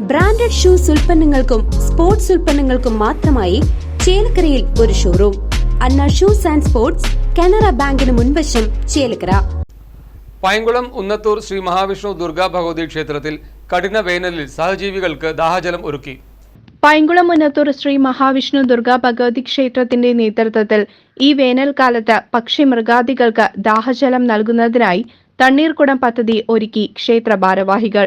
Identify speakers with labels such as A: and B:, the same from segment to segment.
A: Branded shoes ഉൽപ്പന്നങ്ങൾക്കും sports ഉൽപ്പന്നങ്ങൾക്കും മാത്രമായി ചേലക്കരയിൽ ഒരു showroom Anna shoes and sports Canara ബാങ്കിന് മുൻവശം ചേലക്കര.
B: പൈങ്കുളം ഉന്നത്തൂർ ശ്രീ മഹാവിഷ്ണു ദുർഗാ ഭഗവതി ക്ഷേത്രത്തിൽ കഠിന വേനലിൽ സഹജീവികൾക്ക് ദാഹജലം ഒരുക്കി.
C: പൈങ്കുളം മുന്നത്തൂർ ശ്രീ മഹാവിഷ്ണു ദുർഗാ ഭഗവതി ക്ഷേത്രത്തിന്റെ നേതൃത്വത്തിൽ ഈ വേനൽക്കാലത്ത് പക്ഷി മൃഗാദികൾക്ക് ദാഹജലം നൽകുന്നതിനായി തണ്ണീർക്കുടം പദ്ധതി ഒരുക്കി ക്ഷേത്ര ഭാരവാഹികൾ.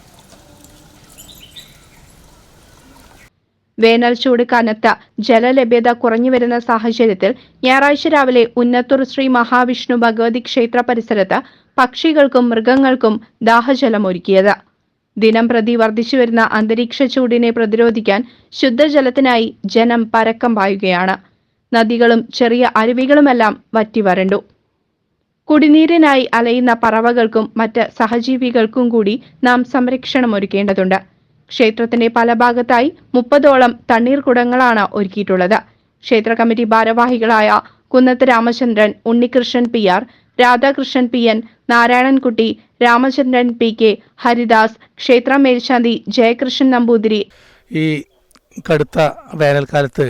C: വേനൽ ചൂട് കനത്ത ജലലഭ്യത കുറഞ്ഞുവരുന്ന സാഹചര്യത്തിൽ ഞായറാഴ്ച രാവിലെ ഉന്നത്തൂർ ശ്രീ മഹാവിഷ്ണു ഭഗവതി ക്ഷേത്ര പരിസരത്ത് പക്ഷികൾക്കും മൃഗങ്ങൾക്കും ദാഹജലം ഒരുക്കിയത്. ദിനം പ്രതി വർദ്ധിച്ചുവരുന്ന അന്തരീക്ഷ ചൂടിനെ പ്രതിരോധിക്കാൻ ശുദ്ധജലത്തിനായി ജനം പരക്കം പായുകയാണ്. നദികളും ചെറിയ അരുവികളുമെല്ലാം വറ്റിവരണ്ടു കുടിനീരിനായി അലയുന്ന പറവകൾക്കും മറ്റ് സഹജീവികൾക്കും കൂടി നാം സംരക്ഷണം ഒരുക്കേണ്ടതുണ്ട്. ക്ഷേത്രത്തിന്റെ പല ഭാഗത്തായി മുപ്പതോളം തണ്ണീർക്കുടങ്ങളാണ് ഒരുക്കിയിട്ടുള്ളത്. ക്ഷേത്ര കമ്മിറ്റി ഭാരവാഹികളായ Kunnath Ramachandran Unnikrishnan P R Radhakrishnan P N Narayanankutty Ramachandran P K Haridas ക്ഷേത്ര മേൽശാന്തി ജയകൃഷ്ണൻ നമ്പൂതിരി.
D: ഈ കടുത്ത വേനൽക്കാലത്ത്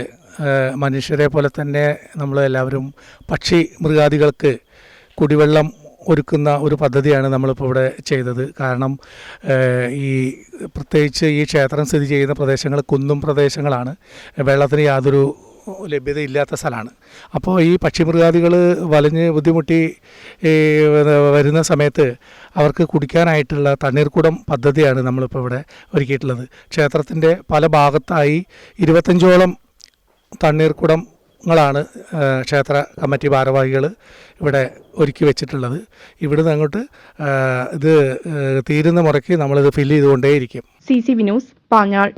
D: മനുഷ്യരെ പോലെ തന്നെ നമ്മൾ എല്ലാവരും പക്ഷി മൃഗാദികൾക്ക് കുടിവെള്ളം ഒരുക്കുന്ന ഒരു പദ്ധതിയാണ് നമ്മളിപ്പോൾ ഇവിടെ ചെയ്തത്. കാരണം ഈ പ്രത്യേകിച്ച് ഈ ക്ഷേത്രം സ്ഥിതി ചെയ്യുന്ന പ്രദേശങ്ങൾ കുന്നും പ്രദേശങ്ങളാണ്. വെള്ളത്തിന് യാതൊരു ലഭ്യത ഇല്ലാത്ത സ്ഥലമാണ്. അപ്പോൾ ഈ പക്ഷിമൃഗാദികൾ വലഞ്ഞ് ബുദ്ധിമുട്ടി വരുന്ന സമയത്ത് അവർക്ക് കുടിക്കാനായിട്ടുള്ള തണ്ണീർക്കുടം പദ്ധതിയാണ് നമ്മളിപ്പോൾ ഇവിടെ ഒരുക്കിയിട്ടുള്ളത്. ക്ഷേത്രത്തിന്റെ പല ഭാഗത്തായി ഇരുപത്തഞ്ചോളം തണ്ണീർക്കുടങ്ങളാണ് ആ, ക്ഷേത്ര കമ്മിറ്റി ഭാരവാഹികൾ ഇവിടെ ഒരുക്കി വെച്ചിട്ടുള്ളത്. ഇവിടുന്ന് അങ്ങോട്ട് ഇത് തീരുന്ന മുറയ്ക്ക് നമ്മളിത് fill ചെയ്തുകൊണ്ടേയിരിക്കും.
C: C C Vinoos Panjal.